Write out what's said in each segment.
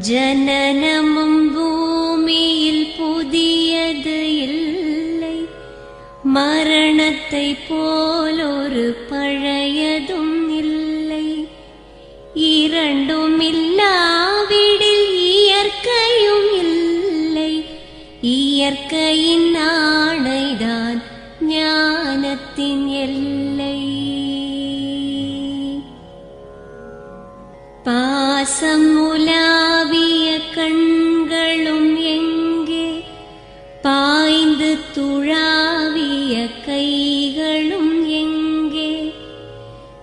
ஜனனமும் பூமியில் புதியது இல்லை. மரணத்தை போலொரு பழையதும் இல்லை. இரண்டும் இல்லாவிடில் இயற்கையும் இல்லை. இயற்கையின்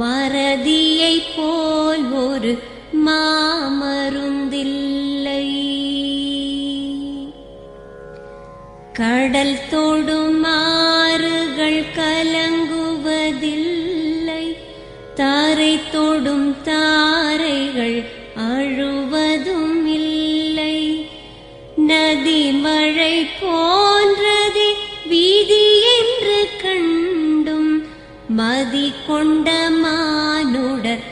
மறதியை போல் ஒரு மாமருந்தில்லை. கடல் தொடும் ஆறுகள் கலங்குவதில்லை. தாரை தொடும் தாரைகள் அழுவதும் இல்லை. நதி மழை போன்றது வீதி மதி கொண்ட மானுடர்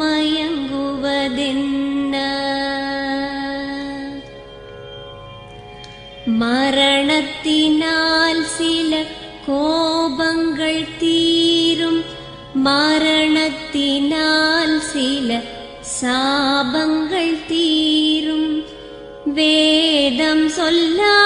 மயங்குவதென்ன? மரணத்தினால் சில கோபங்கள் தீரும். மரணத்தினால் சில சாபங்கள் தீரும். வேதம் சொல்லா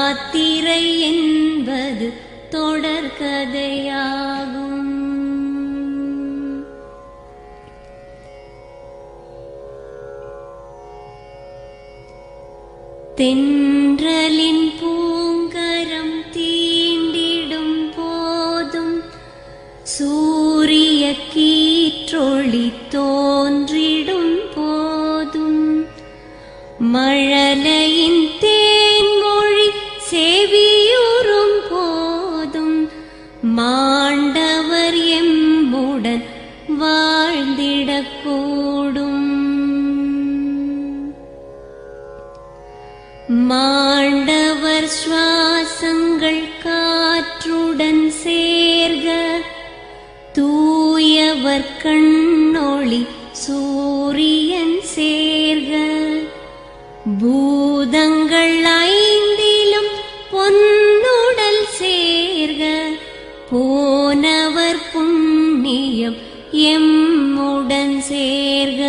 തുടർക്കഥയാകും തെன்றലിൻ പൂങ്കരം തീണ്ടിടും പോതും സൂര്യക്കീറ്റൊളിത്തോ மாண்டவர் எம்புடன் வாழ்ந்திடக்கூடும். மாண்டவர் சுவாசங்கள் காற்றுடன் சேர்க. தூயவர் கண்ணொளி சூரியன் சேர்க. பூ சேர்க